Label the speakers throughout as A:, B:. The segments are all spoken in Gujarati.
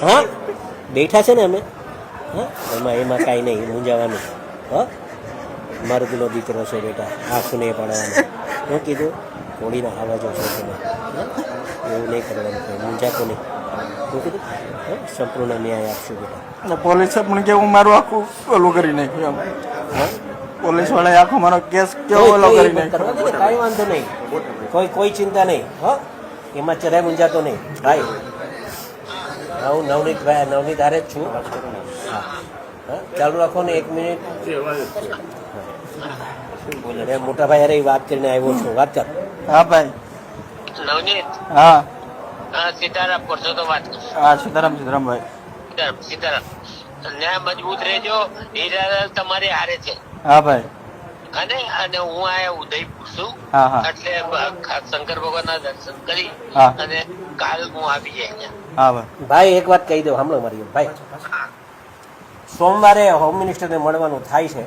A: હા? બેઠા છે ને અમે? હા? એમાં એમાં કાંઈ નહીં મૂંઝાવાનું હા? મર્દનો દીકરો છે બેટા નહીં પાડવાનું. હું કીધું કોળીના આવાજો છે તમે. હા? એવું નહીં કરવાનું મૂંઝાતો નહીં. હું કીધું હા? સંપૂર્ણ ન્યાય આપશું બેટા.
B: પોલીસે પણ કેવું મારું આખું ઓલું કરી નાખ્યું એમ.
A: હા?
B: પોલીસવાળા આખો મારો કેસ કેવો ઓલો કરી નાખ્યો?
A: કાંઈ વાંધો નહીં. કોઈ કોઈ ચિંતા નહીં હા? એમાં ચરાય મૂંઝાતો નહીં. ભાઈ હા, હું નવનીત ભાઈ નવનીત હારે જ છું. હા ચાલુ રાખો ને એક મિનિટ. બોલે મોટા ભાઈ હારે વાત કરીને આવ્યો છું. વાત કર.
B: હા ભાઈ.
C: નવનીત?
B: હા.
C: હા સીતારામ કરશો તો વાત
B: હા સીતારામ સીતારામ ભાઈ.
C: સીતારામ ન્યાય મજબૂત રહેજો. હીરા તમારે હારે છે.
B: હા ભાઈ.
C: અને અને હું આ ઉદયપુર છું. એટલે શંકર ભગવાન ના દર્શન કરી અને કાલ હું આવી જાય અહીંયા.
B: હા ભાઈ
A: ભાઈ એક વાત કહી દઉં સાંભળો મારી ભાઈ સોમવારે હોમ મિનિસ્ટરને મળવાનું થાય છે.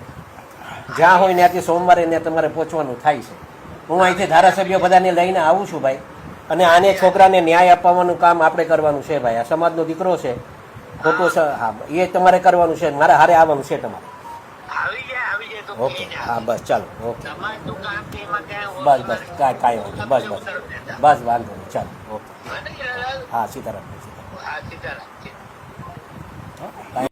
A: જ્યાં હોય ત્યાંથી સોમવારે ત્યાં તમારે પહોંચવાનું થાય છે. હું અહીંથી ધારાસભ્યો બધાને લઈને આવું છું ભાઈ. અને આને છોકરાને ન્યાય અપાવવાનું કામ આપણે કરવાનું છે ભાઈ. આ સમાજનો દીકરો છે. ખોટો હા એ તમારે કરવાનું છે. મારે હારે આવવાનું છે તમારે.
C: આવી જાય આવી જાય તો
A: ઓકે. હા બસ ચાલો. ઓકે. બસ બસ. કાંઈ કાંઈ વાંધો નહીં. બસ બસ. બસ વાંધો નહીં. ચાલો. ઓકે. હા સીતારામ સીતારામ.
C: હા સીતારામ